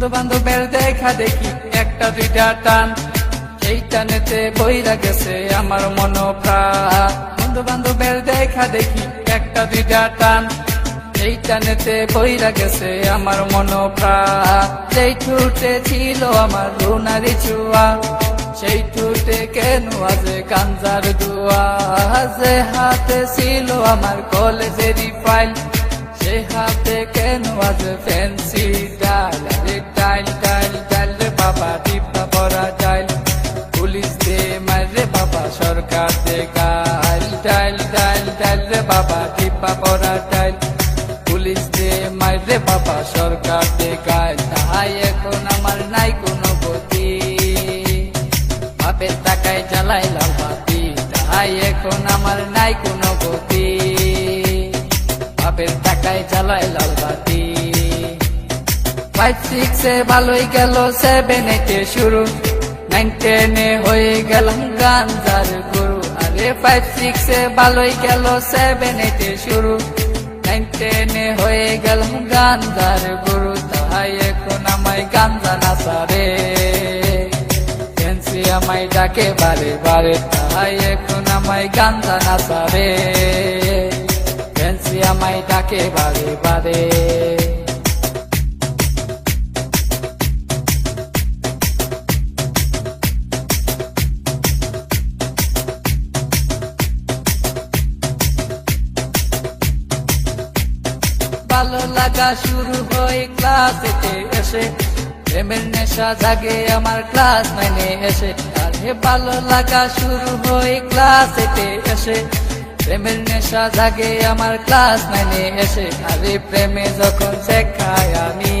বন্ধু বান্ধবের দেখা দেখি, একটা, দুইটা টান। এই টানেতে বইরা গেছে আমার মন বন্ধু বান্ধবের দেখা দেখি, একটা, দুইটা টান। এই টানেতে বইরা গেছে আমার মন যেই ঠুটে ছিল আমার রুনারি চুয়া, সেই ঠুটে কেন আজে গাঞ্জার দুয়া? যে হাতে ছিল আমার কলেজেরই ফাইল সে হাতে কেন আজ ফ্যান্সি ডাল? বাবা টিপা পরা টাইল পুলিশ দে মারে বাবা, সরকার দে গাইল। টাইল টাইল টাইল রে বাবা টিপা পরা টাইল পুলিশ দে মারে বাবা, সরকার দে গাইল। তাই এখন আমার নাই কোনো গতি। বাপের টাকায় জ্বালাই লাল বাতি। তাই এখন আমার নাই কোনো গতি। বাপের টাকায় জ্বালাই লাল বাতি। ফাইভ সিক্সে ভালোই গেল সেভেন এইটে শুরু। নাইন টেনে হয়ে গেলাম গাঞ্জার গুরু। আরে ফাইভ সিক্সে ভালোই গেল সেভেন এইটে শুরু। নাইন টেনে হয়ে গেলাম গাঞ্জার গুরু। তাই এখন আমায় গাঞ্জা নাচারে ফেন্সি আমায় ডাকে বারে বারে। তাই এখন আমায় গাঞ্জা নাচারে ফেন্সি আমায় ডাকে বারে বারে। ভালো লাগা শুরু হয় ক্লাসেতে এসে। প্রেমের নেশা জাগে আমার ক্লাস নাইনে এসে। আরে ভালো লাগা শুরু হয় ক্লাসেতে এসে। প্রেমের নেশা জাগে আমার ক্লাস নাইনে এসে। আরে প্রেমে যখন শেখায় আমি,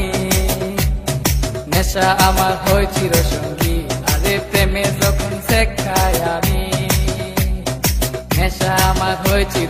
নেশা আমার হয় চিরসঙ্গী। আরে প্রেমে যখন শেখায় আমি, নেশা আমার হয় চিরসঙ্গী